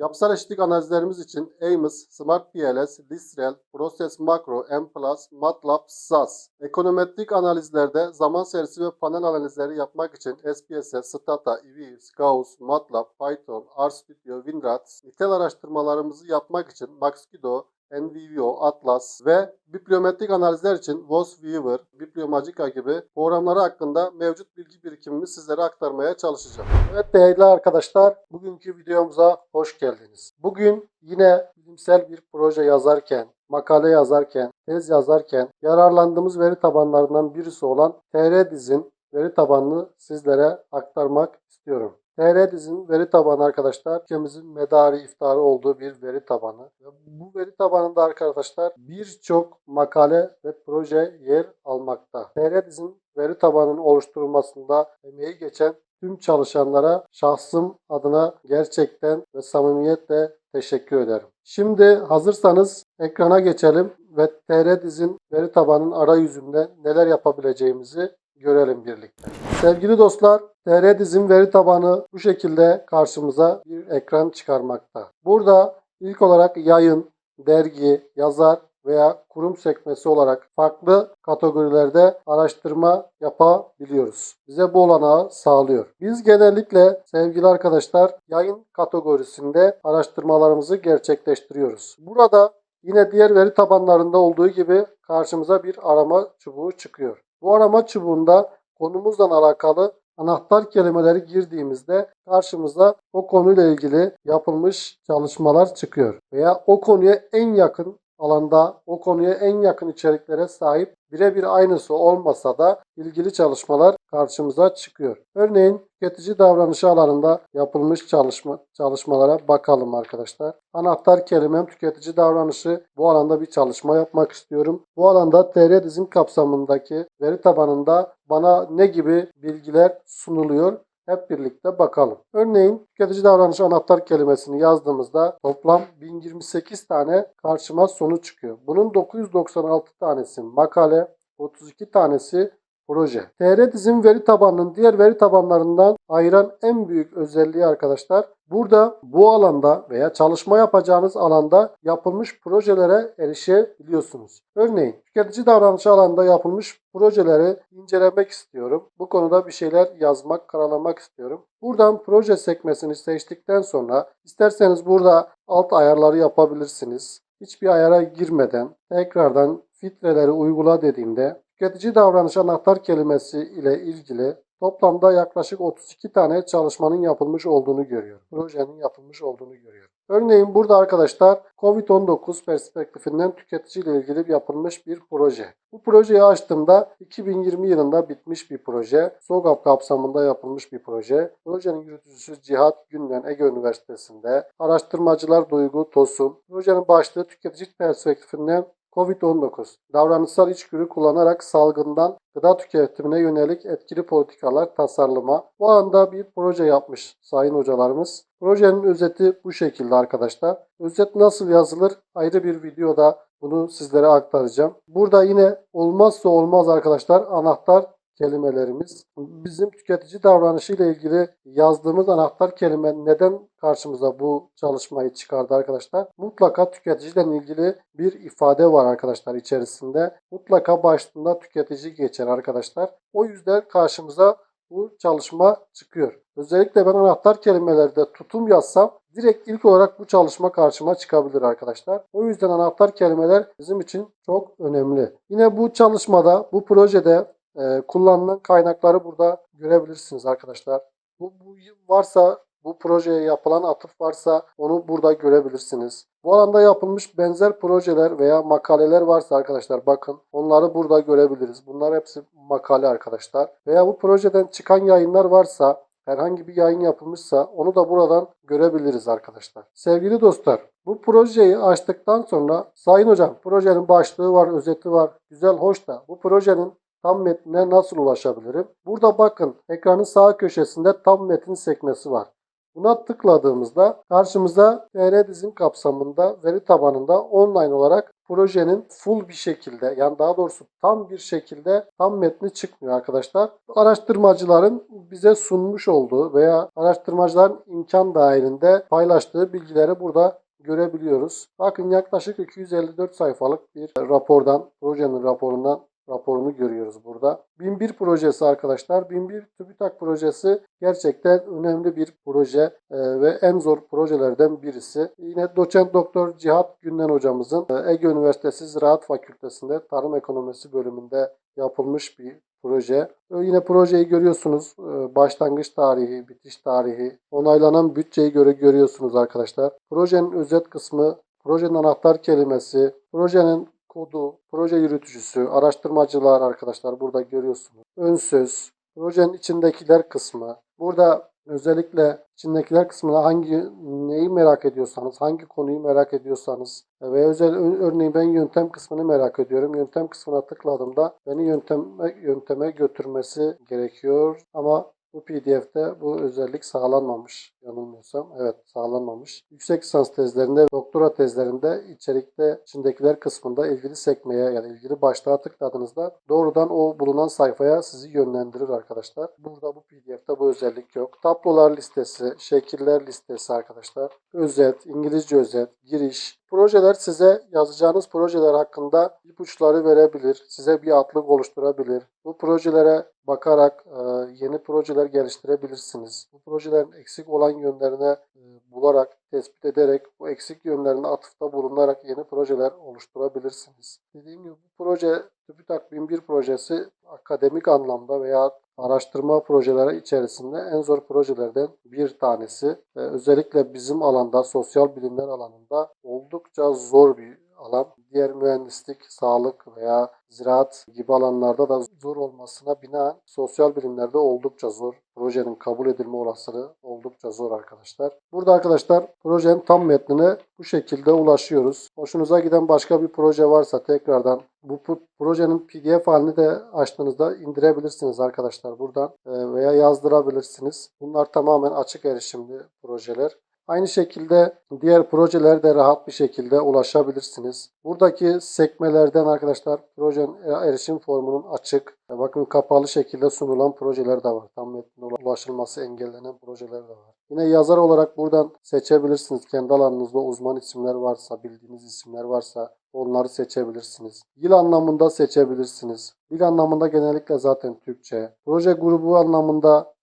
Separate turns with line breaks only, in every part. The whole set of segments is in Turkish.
Yapısal eşitlik analizlerimiz için AMOS, Smart PLS, Listrel, Process Macro, M+, MATLAB, SAS. Ekonometrik analizlerde zaman serisi ve panel analizleri yapmak için SPSS, Stata, EViews, Gauss, MATLAB, Python, RStudio, WinRAR, nitel araştırmalarımızı yapmak için Maxquido, NVIDIA, Atlas ve bibliometrik analizler için WosViewer, Bibliomagica gibi programları hakkında mevcut bilgi birikimimi sizlere aktarmaya çalışacağım. Evet değerli arkadaşlar, bugünkü videomuza hoş geldiniz. Bugün yine bilimsel bir proje yazarken, makale yazarken, tez yazarken yararlandığımız veri tabanlarından birisi olan TR-Diz'in veri tabanını sizlere aktarmak istiyorum. TR-Diz'in veri tabanı arkadaşlar ülkemizin medarı iftarı olduğu bir veri tabanı. Bu veri tabanında arkadaşlar birçok makale ve proje yer almakta. TR-Diz'in veri tabanının oluşturulmasında emeği geçen tüm çalışanlara şahsım adına gerçekten ve samimiyetle teşekkür ederim. Şimdi hazırsanız ekrana geçelim ve TR-Diz'in veri tabanının arayüzünde neler yapabileceğimizi görelim birlikte. Sevgili dostlar, TR dizim veri tabanı bu şekilde karşımıza bir ekran çıkarmakta. Burada ilk olarak yayın, dergi, yazar veya kurum sekmesi olarak farklı kategorilerde araştırma yapabiliyoruz. Bize bu olanağı sağlıyor. Biz genellikle sevgili arkadaşlar yayın kategorisinde araştırmalarımızı gerçekleştiriyoruz. Burada yine diğer veri tabanlarında olduğu gibi karşımıza bir arama çubuğu çıkıyor. Bu arama çubuğunda konumuzla alakalı anahtar kelimeleri girdiğimizde karşımıza o konuyla ilgili yapılmış çalışmalar çıkıyor. Veya o konuya en yakın alanda, o konuya en yakın içeriklere sahip birebir aynısı olmasa da ilgili çalışmalar karşımıza çıkıyor. Örneğin tüketici davranışı alanında yapılmış çalışma çalışmalara bakalım arkadaşlar. Anahtar kelimem tüketici davranışı. Bu alanda bir çalışma yapmak istiyorum. Bu alanda TR dizim kapsamındaki veri tabanında bana ne gibi bilgiler sunuluyor? Hep birlikte bakalım. Örneğin tüketici davranışı anahtar kelimesini yazdığımızda toplam 1028 tane karşıma sonuç çıkıyor. Bunun 996 tanesi makale, 32 tanesi proje. TR dizim veri tabanının diğer veri tabanlarından ayıran en büyük özelliği arkadaşlar burada bu alanda veya çalışma yapacağınız alanda yapılmış projelere erişebiliyorsunuz. Örneğin tüketici davranışı alanında yapılmış projeleri incelemek istiyorum. Bu konuda bir şeyler yazmak, karalamak istiyorum. Buradan proje sekmesini seçtikten sonra isterseniz burada alt ayarları yapabilirsiniz. Hiçbir ayara girmeden tekrardan filtreleri uygula dediğimde tüketici davranış anahtar kelimesi ile ilgili toplamda yaklaşık 32 tane çalışmanın yapılmış olduğunu görüyorum. Projenin yapılmış olduğunu görüyorum. Örneğin burada arkadaşlar COVID-19 perspektifinden tüketici ile ilgili yapılmış bir proje. Bu projeyi açtığımda 2020 yılında bitmiş bir proje. SOGAP kapsamında yapılmış bir proje. Projenin yürütücüsü Cihat Günden Ege Üniversitesi'nde. Araştırmacılar Duygu Tosun. Projenin başlığı tüketici perspektifinden COVID-19 davranışsal içgörü kullanarak salgından gıda tüketimine yönelik etkili politikalar tasarlama. Bu anda bir proje yapmış sayın hocalarımız. Projenin özeti bu şekilde arkadaşlar. Özet nasıl yazılır ayrı bir videoda bunu sizlere aktaracağım. Burada yine olmazsa olmaz arkadaşlar anahtar kelimelerimiz. Bizim tüketici davranışı ile ilgili yazdığımız anahtar kelime neden karşımıza bu çalışmayı çıkardı arkadaşlar? Mutlaka tüketiciyle ilgili bir ifade var arkadaşlar içerisinde. Mutlaka başlığında tüketici geçer arkadaşlar. O yüzden karşımıza bu çalışma çıkıyor. Özellikle ben anahtar kelimelerde tutum yazsam direkt ilk olarak bu çalışma karşıma çıkabilir arkadaşlar. O yüzden anahtar kelimeler bizim için çok önemli. Yine bu çalışmada, bu projede e, kullanılan kaynakları burada görebilirsiniz arkadaşlar. Bu, bu varsa bu projeye yapılan atıf varsa onu burada görebilirsiniz. Bu alanda yapılmış benzer projeler veya makaleler varsa arkadaşlar bakın onları burada görebiliriz. Bunlar hepsi makale arkadaşlar. Veya bu projeden çıkan yayınlar varsa herhangi bir yayın yapılmışsa onu da buradan görebiliriz arkadaşlar. Sevgili dostlar bu projeyi açtıktan sonra Sayın Hocam projenin başlığı var, özeti var. Güzel, hoş da bu projenin tam metnine nasıl ulaşabilirim? Burada bakın ekranın sağ köşesinde tam metin sekmesi var. Buna tıkladığımızda karşımıza TR dizim kapsamında veri tabanında online olarak projenin full bir şekilde yani daha doğrusu tam bir şekilde tam metni çıkmıyor arkadaşlar. Araştırmacıların bize sunmuş olduğu veya araştırmacıların imkan dahilinde paylaştığı bilgileri burada görebiliyoruz. Bakın yaklaşık 254 sayfalık bir rapordan, projenin raporundan raporunu görüyoruz burada. 1001 projesi arkadaşlar. 1001 TÜBİTAK projesi gerçekten önemli bir proje e, ve en zor projelerden birisi. Yine doçent doktor Cihat Günden hocamızın e, Ege Üniversitesi Ziraat Fakültesi'nde Tarım Ekonomisi bölümünde yapılmış bir proje. E, Yine projeyi görüyorsunuz. Başlangıç tarihi, bitiş tarihi, onaylanan bütçeyi göre görüyorsunuz arkadaşlar. Projenin özet kısmı, projenin anahtar kelimesi, projenin kodu, proje yürütücüsü, araştırmacılar arkadaşlar burada görüyorsunuz. Ön söz, projenin içindekiler kısmı. Burada özellikle içindekiler kısmına hangi neyi merak ediyorsanız, hangi konuyu merak ediyorsanız ve özel örneğin ben yöntem kısmını merak ediyorum. Yöntem kısmına tıkladığımda beni yönteme, yönteme götürmesi gerekiyor. Ama bu PDF'de bu özellik sağlanmamış yanılmıyorsam. Evet sağlanmamış. Yüksek lisans tezlerinde, doktora tezlerinde içerikte içindekiler kısmında ilgili sekmeye yani ilgili başlığa tıkladığınızda doğrudan o bulunan sayfaya sizi yönlendirir arkadaşlar. Burada bu PDF'de bu özellik yok. Tablolar listesi, şekiller listesi arkadaşlar. Özet, İngilizce özet, giriş, Projeler size yazacağınız projeler hakkında ipuçları verebilir. Size bir atlık oluşturabilir. Bu projelere bakarak e, yeni projeler geliştirebilirsiniz. Bu projelerin eksik olan yönlerine e, bularak, tespit ederek bu eksik yönlerine atıfta bulunarak yeni projeler oluşturabilirsiniz. Dediğim gibi bu proje TÜBİTAK 1001 projesi akademik anlamda veya araştırma projeleri içerisinde en zor projelerden bir tanesi. Özellikle bizim alanda, sosyal bilimler alanında oldukça zor bir alan. Diğer mühendislik, sağlık veya ziraat gibi alanlarda da zor olmasına binaen sosyal bilimlerde oldukça zor. Projenin kabul edilme olasılığı oldukça zor arkadaşlar. Burada arkadaşlar projenin tam metnine bu şekilde ulaşıyoruz. Hoşunuza giden başka bir proje varsa tekrardan bu projenin PDF halini de açtığınızda indirebilirsiniz arkadaşlar buradan e, veya yazdırabilirsiniz. Bunlar tamamen açık erişimli projeler. Aynı şekilde diğer projelere de rahat bir şekilde ulaşabilirsiniz. Buradaki sekmelerden arkadaşlar projenin erişim formunun açık, e, bakın kapalı şekilde sunulan projeler de var. Tam metnine ulaşılması engellenen projeler de var. Yine yazar olarak buradan seçebilirsiniz. Kendi alanınızda uzman isimler varsa, bildiğiniz isimler varsa onları seçebilirsiniz. Dil anlamında seçebilirsiniz. Dil anlamında genellikle zaten Türkçe. Proje grubu anlamında e,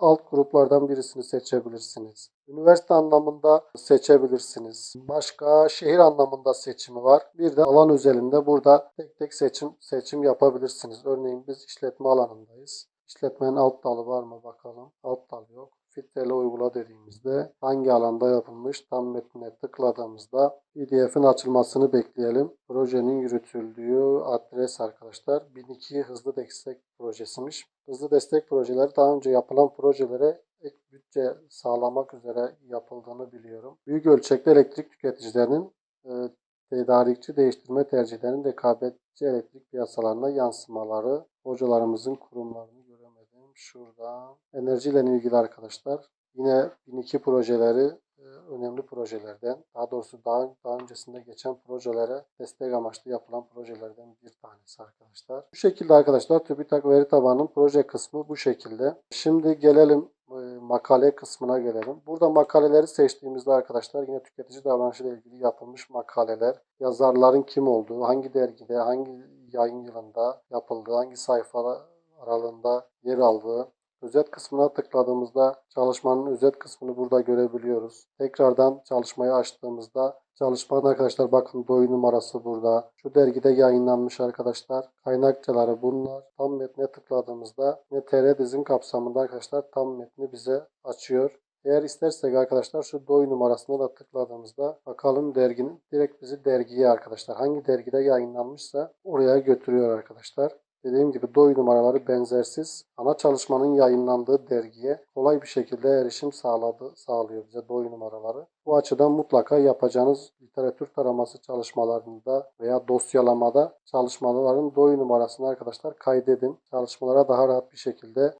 alt gruplardan birisini seçebilirsiniz. Üniversite anlamında seçebilirsiniz. Başka şehir anlamında seçimi var. Bir de alan özelinde burada tek tek seçim seçim yapabilirsiniz. Örneğin biz işletme alanındayız. İşletmenin alt dalı var mı bakalım. Alt dal yok. Filtrele uygula dediğimizde hangi alanda yapılmış tam metnine tıkladığımızda PDF'in açılmasını bekleyelim. Projenin yürütüldüğü adres arkadaşlar 1002 hızlı destek projesiymiş. Hızlı destek projeleri daha önce yapılan projelere ek bütçe sağlamak üzere yapıldığını biliyorum. Büyük ölçekli elektrik tüketicilerinin e, tedarikçi değiştirme tercihlerinin rekabetçi elektrik piyasalarına yansımaları hocalarımızın kurumlarını. Şurada enerjiyle ilgili arkadaşlar yine 1002 projeleri e, önemli projelerden daha doğrusu daha, daha öncesinde geçen projelere destek amaçlı yapılan projelerden bir tanesi arkadaşlar. Bu şekilde arkadaşlar TÜBİTAK veri tabanının proje kısmı bu şekilde. Şimdi gelelim e, makale kısmına gelelim. Burada makaleleri seçtiğimizde arkadaşlar yine tüketici davranışı ilgili yapılmış makaleler, yazarların kim olduğu, hangi dergide, hangi yayın yılında yapıldığı, hangi sayfa aralığında yer aldığı, özet kısmına tıkladığımızda çalışmanın özet kısmını burada görebiliyoruz. Tekrardan çalışmayı açtığımızda çalışmanın arkadaşlar bakın boy numarası burada. Şu dergide yayınlanmış arkadaşlar. Kaynakçaları bunlar. Tam metne tıkladığımızda yine TR dizin kapsamında arkadaşlar tam metni bize açıyor. Eğer istersek arkadaşlar şu doy numarasına da tıkladığımızda bakalım derginin direkt bizi dergiye arkadaşlar hangi dergide yayınlanmışsa oraya götürüyor arkadaşlar. Dediğim gibi doy numaraları benzersiz ana çalışmanın yayınlandığı dergiye kolay bir şekilde erişim sağladı, sağlıyor bize doy numaraları. Bu açıdan mutlaka yapacağınız literatür taraması çalışmalarında veya dosyalamada çalışmaların doy numarasını arkadaşlar kaydedin. Çalışmalara daha rahat bir şekilde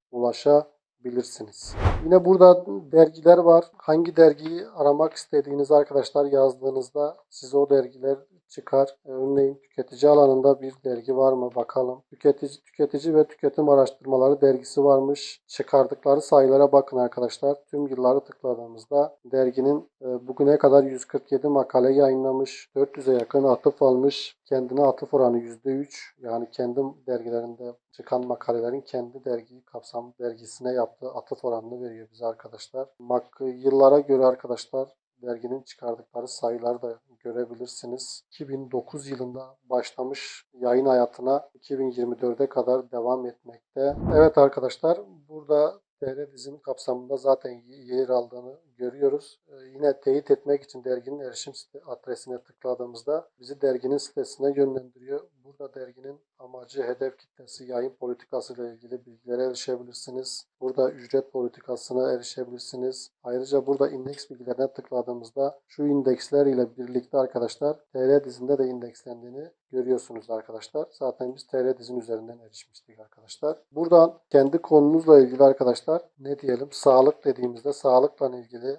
görebilirsiniz. Yine burada dergiler var. Hangi dergiyi aramak istediğiniz arkadaşlar yazdığınızda size o dergiler çıkar. Örneğin tüketici alanında bir dergi var mı bakalım. Tüketici, tüketici ve tüketim araştırmaları dergisi varmış. Çıkardıkları sayılara bakın arkadaşlar. Tüm yılları tıkladığımızda derginin e, bugüne kadar 147 makale yayınlamış. 400'e yakın atıf almış. Kendine atıf oranı %3. Yani kendi dergilerinde çıkan makalelerin kendi dergi kapsam dergisine yaptığı atıf oranını veriyor bize arkadaşlar. Mak yıllara göre arkadaşlar derginin çıkardıkları sayıları da görebilirsiniz. 2009 yılında başlamış yayın hayatına 2024'e kadar devam etmekte. Evet arkadaşlar burada TR dizinin kapsamında zaten yer aldığını görüyoruz. Ee, yine teyit etmek için derginin erişim adresine tıkladığımızda bizi derginin sitesine yönlendiriyor. Burada derginin amacı, hedef kitlesi, yayın politikası ile ilgili bilgilere erişebilirsiniz. Burada ücret politikasına erişebilirsiniz. Ayrıca burada indeks bilgilerine tıkladığımızda şu indeksler ile birlikte arkadaşlar TR dizinde de indekslendiğini görüyorsunuz arkadaşlar. Zaten biz TR dizin üzerinden erişmiştik arkadaşlar. Buradan kendi konunuzla ilgili arkadaşlar ne diyelim sağlık dediğimizde sağlıkla ilgili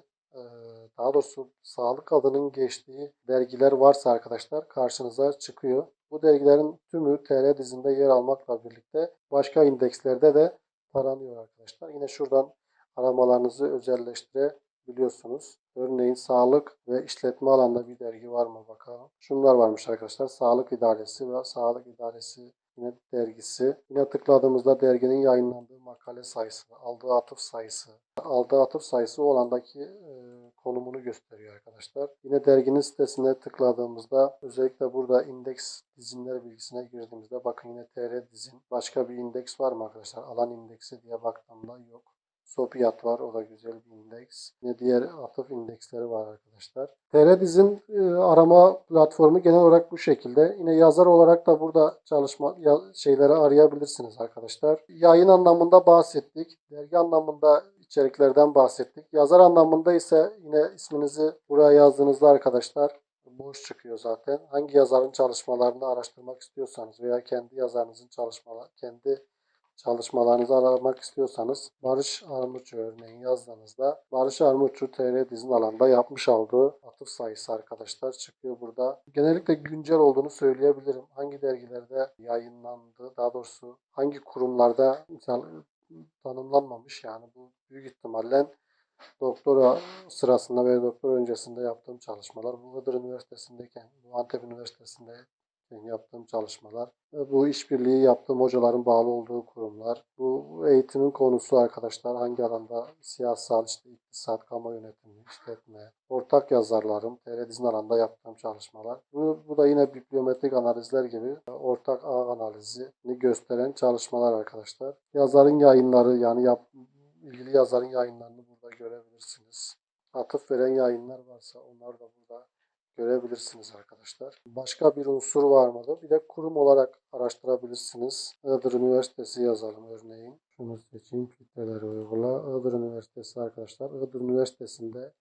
daha doğrusu sağlık adının geçtiği dergiler varsa arkadaşlar karşınıza çıkıyor. Bu dergilerin tümü TR dizinde yer almakla birlikte başka indekslerde de taranıyor arkadaşlar. Yine şuradan aramalarınızı özelleştirebiliyorsunuz. Örneğin sağlık ve işletme alanında bir dergi var mı bakalım. Şunlar varmış arkadaşlar. Sağlık İdaresi ve Sağlık İdaresi yine dergisi. Yine tıkladığımızda derginin yayınlandığı makale sayısı, aldığı atıf sayısı, aldığı atıf sayısı o alandaki e, konumunu gösteriyor arkadaşlar. Yine derginin sitesine tıkladığımızda özellikle burada indeks dizinler bilgisine girdiğimizde bakın yine TR dizin başka bir indeks var mı arkadaşlar? Alan indeksi diye baktığımda yok. Sopiyat var. O da güzel bir indeks. Yine diğer atıf indeksleri var arkadaşlar. TR dizin e, arama platformu genel olarak bu şekilde. Yine yazar olarak da burada çalışma ya, şeyleri arayabilirsiniz arkadaşlar. Yayın anlamında bahsettik. Dergi anlamında içeriklerden bahsettik. Yazar anlamında ise yine isminizi buraya yazdığınızda arkadaşlar boş çıkıyor zaten. Hangi yazarın çalışmalarını araştırmak istiyorsanız veya kendi yazarınızın çalışmaları, kendi çalışmalarınızı aramak istiyorsanız Barış Armutçu örneğin yazdığınızda Barış Armutçu TR dizin alanda yapmış olduğu atıf sayısı arkadaşlar çıkıyor burada. Genellikle güncel olduğunu söyleyebilirim. Hangi dergilerde yayınlandı, daha doğrusu hangi kurumlarda tanımlanmamış yani bu büyük ihtimalle doktora sırasında veya doktora öncesinde yaptığım çalışmalar bu Iğdır Üniversitesi'ndeyken, bu Antep Üniversitesi'nde yaptığım çalışmalar, bu işbirliği yaptığım hocaların bağlı olduğu kurumlar, bu eğitimin konusu arkadaşlar hangi alanda siyasal, işte iktisat, kamu yönetimi, işletme, ortak yazarlarım, TR alanda yaptığım çalışmalar. Bu, bu da yine bibliometrik analizler gibi ortak ağ analizini gösteren çalışmalar arkadaşlar. Yazarın yayınları yani yap, ilgili yazarın yayınlarını burada görebilirsiniz. Atıf veren yayınlar varsa onlar da burada görebilirsiniz arkadaşlar. Başka bir unsur var mıdır? Bir de kurum olarak araştırabilirsiniz. Iğdır Üniversitesi yazalım örneğin. Şunu seçeyim. Filtreleri uygula. Iğdır Üniversitesi arkadaşlar. Iğdır Üniversitesi'nde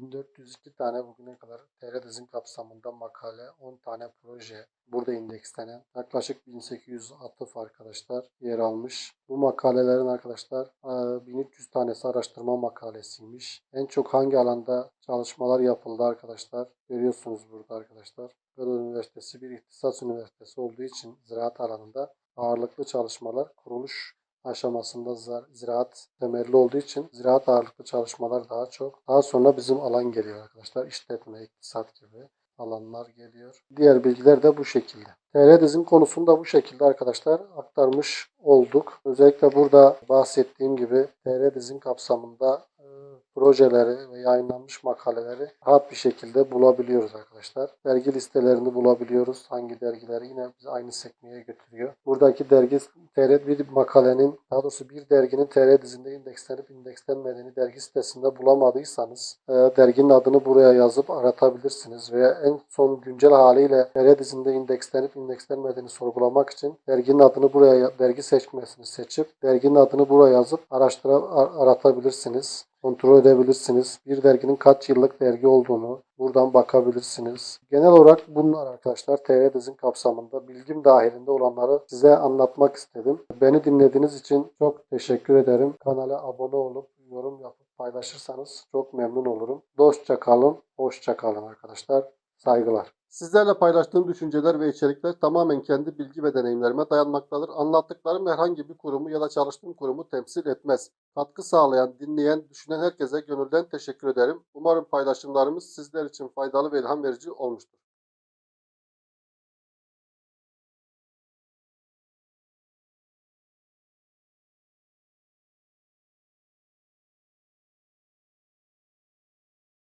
1402 tane bugüne kadar TR kapsamında makale, 10 tane proje burada indekslenen yaklaşık 1800 atıf arkadaşlar yer almış. Bu makalelerin arkadaşlar 1300 tanesi araştırma makalesiymiş. En çok hangi alanda çalışmalar yapıldı arkadaşlar görüyorsunuz burada arkadaşlar. Iğdır Üniversitesi bir ihtisas üniversitesi olduğu için ziraat alanında ağırlıklı çalışmalar kuruluş aşamasında ziraat temelli olduğu için ziraat ağırlıklı çalışmalar daha çok. Daha sonra bizim alan geliyor arkadaşlar. İşletme, iktisat gibi alanlar geliyor. Diğer bilgiler de bu şekilde. TR dizin konusunu da bu şekilde arkadaşlar aktarmış olduk. Özellikle burada bahsettiğim gibi TR dizin kapsamında projeleri ve yayınlanmış makaleleri rahat bir şekilde bulabiliyoruz arkadaşlar. Dergi listelerini bulabiliyoruz. Hangi dergileri yine bizi aynı sekmeye götürüyor. Buradaki dergi TR bir makalenin daha doğrusu bir derginin TR dizinde indekslenip indekslenmediğini dergi sitesinde bulamadıysanız e, derginin adını buraya yazıp aratabilirsiniz veya en son güncel haliyle TR dizinde indekslenip indekslenmediğini sorgulamak için derginin adını buraya dergi seçmesini seçip derginin adını buraya yazıp araştıra aratabilirsiniz. Kontrol edebilirsiniz. Bir derginin kaç yıllık dergi olduğunu buradan bakabilirsiniz. Genel olarak bunlar arkadaşlar TR dizin kapsamında bilgim dahilinde olanları size anlatmak istedim. Beni dinlediğiniz için çok teşekkür ederim. Kanala abone olup yorum yapıp paylaşırsanız çok memnun olurum. Dostça kalın, hoşça kalın arkadaşlar. Saygılar. Sizlerle paylaştığım düşünceler ve içerikler tamamen kendi bilgi ve deneyimlerime dayanmaktadır. Anlattıklarım herhangi bir kurumu ya da çalıştığım kurumu temsil etmez. Katkı sağlayan, dinleyen, düşünen herkese gönülden teşekkür ederim. Umarım paylaşımlarımız sizler için faydalı ve ilham verici olmuştur.